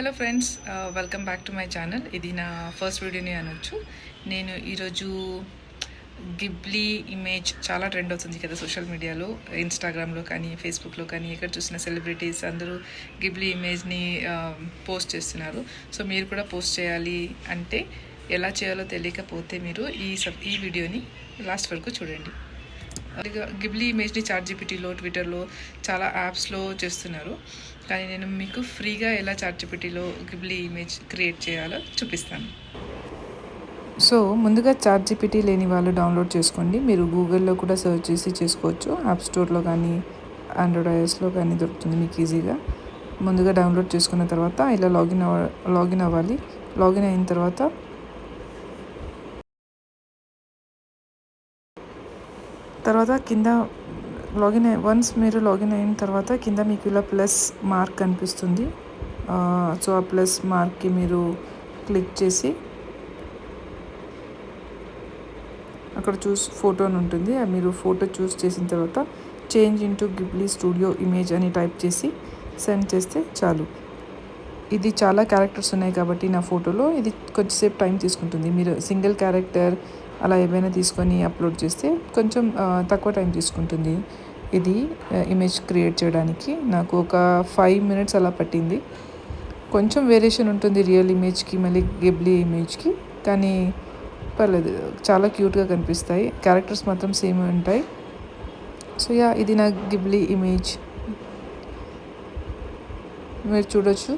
Hello friends welcome back to my channel. ఇది నా first వీడియోని అనొచ్చు. నేను ఈరోజు గిబ్లీ ఇమేజ్ చాలా ట్రెండ్ అవుతుంది కదా సోషల్ మీడియాలో ఇన్స్టాగ్రామ్లో కానీ ఫేస్బుక్లో కానీ ఎక్కడ చూసిన సెలబ్రిటీస్ అందరూ గిబ్లీ ఇమేజ్ని పోస్ట్ చేస్తున్నారు. సో మీరు కూడా పోస్ట్ చేయాలి అంటే ఎలా చేయాలో తెలియకపోతే మీరు ఈ సబ్ ఈ వీడియోని లాస్ట్ వరకు చూడండి. గిబ్లీ ఇమేజ్ని చాట్ జీపీటీలో ట్విట్టర్లో చాలా యాప్స్లో చేస్తున్నారు. కానీ నేను మీకు ఫ్రీగా ఎలా చాట్ జీపీటీలో గిబ్లీ ఇమేజ్ క్రియేట్ చేయాలో చూపిస్తాను. సో ముందుగా చాట్ జీపీటీ లేని వాళ్ళు డౌన్లోడ్ చేసుకోండి. మీరు గూగుల్లో కూడా సెర్చ్ చేసి చేసుకోవచ్చు. యాప్ స్టోర్లో కానీ ఆండ్రాయిడ్ ఐఎస్లో కానీ దొరుకుతుంది మీకు ఈజీగా ముందుగా డౌన్లోడ్ చేసుకున్న తర్వాత ఇలా లాగిన్ అవ లాగిన్ అవ్వాలి. లాగిన్ అయిన తర్వాత తర్వాత కింద లాగిన్ అయి వన్స్ మీరు లాగిన్ అయిన తర్వాత కింద మీకు ఇలా ప్లస్ మార్క్ కనిపిస్తుంది. సో ఆ ప్లస్ మార్క్కి మీరు క్లిక్ చేసి అక్కడ చూస్ ఫోటో అని ఉంటుంది. మీరు ఫోటో చూస్ చేసిన తర్వాత change into Ghibli studio image అని టైప్ చేసి సెండ్ చేస్తే చాలు. ఇది చాలా క్యారెక్టర్స్ ఉన్నాయి కాబట్టి నా ఫోటోలో ఇది కొంచెంసేపు టైం తీసుకుంటుంది. మీరు సింగిల్ క్యారెక్టర్ అలా ఏమైనా తీసుకొని అప్లోడ్ చేస్తే కొంచెం తక్కువ టైం తీసుకుంటుంది. ఇది ఇమేజ్ క్రియేట్ చేయడానికి. నాకు ఒక ఫైవ్ మినిట్స్ అలా పట్టింది. కొంచెం వేరియేషన్ ఉంటుంది రియల్ ఇమేజ్కి మళ్ళీ గెబ్లీ ఇమేజ్కి కానీ పర్లేదు చాలా క్యూట్గా కనిపిస్తాయి. క్యారెక్టర్స్ మాత్రం సేమ్ ఉంటాయి. సో యా ఇది నా గిబ్లీ ఇమేజ్ మీరు చూడొచ్చు.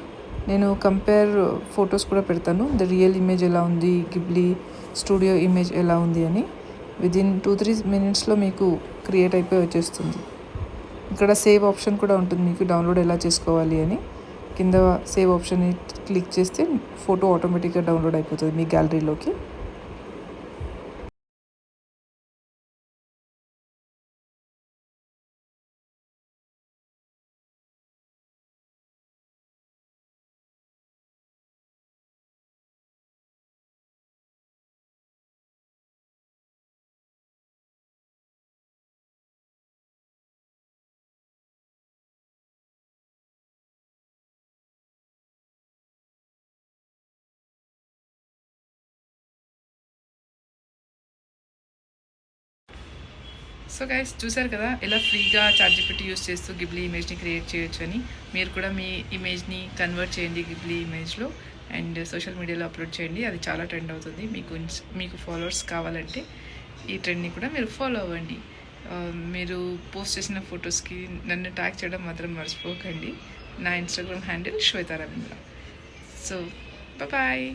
నేను కంపేర్ ఫొటోస్ కూడా పెడతాను. ద రియల్ ఇమేజ్ ఎలా ఉంది? గిబ్లీ స్టూడియో ఇమేజ్ ఎలా ఉంది అని. విదిన్ టూ త్రీ మినిట్స్లో మీకు క్రియేట్ అయిపోయి వచ్చేస్తుంది. ఇక్కడ సేవ్ ఆప్షన్ కూడా ఉంటుంది. మీకు డౌన్లోడ్ ఎలా చేసుకోవాలి అని. కింద సేవ్ ఆప్షన్ క్లిక్ చేస్తే ఫోటో ఆటోమేటిక్గా డౌన్లోడ్ అయిపోతుంది మీ గ్యాలరీలోకి సో గైస్ చూసారు కదా ఎలా ఫ్రీగా చార్ట్ పెట్టి యూస్ చేస్తూ గిబ్లీ ఇమేజ్ని క్రియేట్ చేయొచ్చు అని. మీరు కూడా మీ ఇమేజ్ని కన్వర్ట్ చేయండి గిబ్లీ ఇమేజ్లో అండ్ సోషల్ మీడియాలో అప్లోడ్ చేయండి. అది చాలా ట్రెండ్ అవుతుంది. మీకు మీకు ఫాలోవర్స్ కావాలంటే ఈ ట్రెండ్ని కూడా మీరు ఫాలో అవ్వండి. Um, మీరు పోస్ట్ చేసిన ఫొటోస్కి నన్ను ట్యాగ్ చేయడం మాత్రం మర్చిపోకండి. నా Instagram handle Shweta Ravindra so bye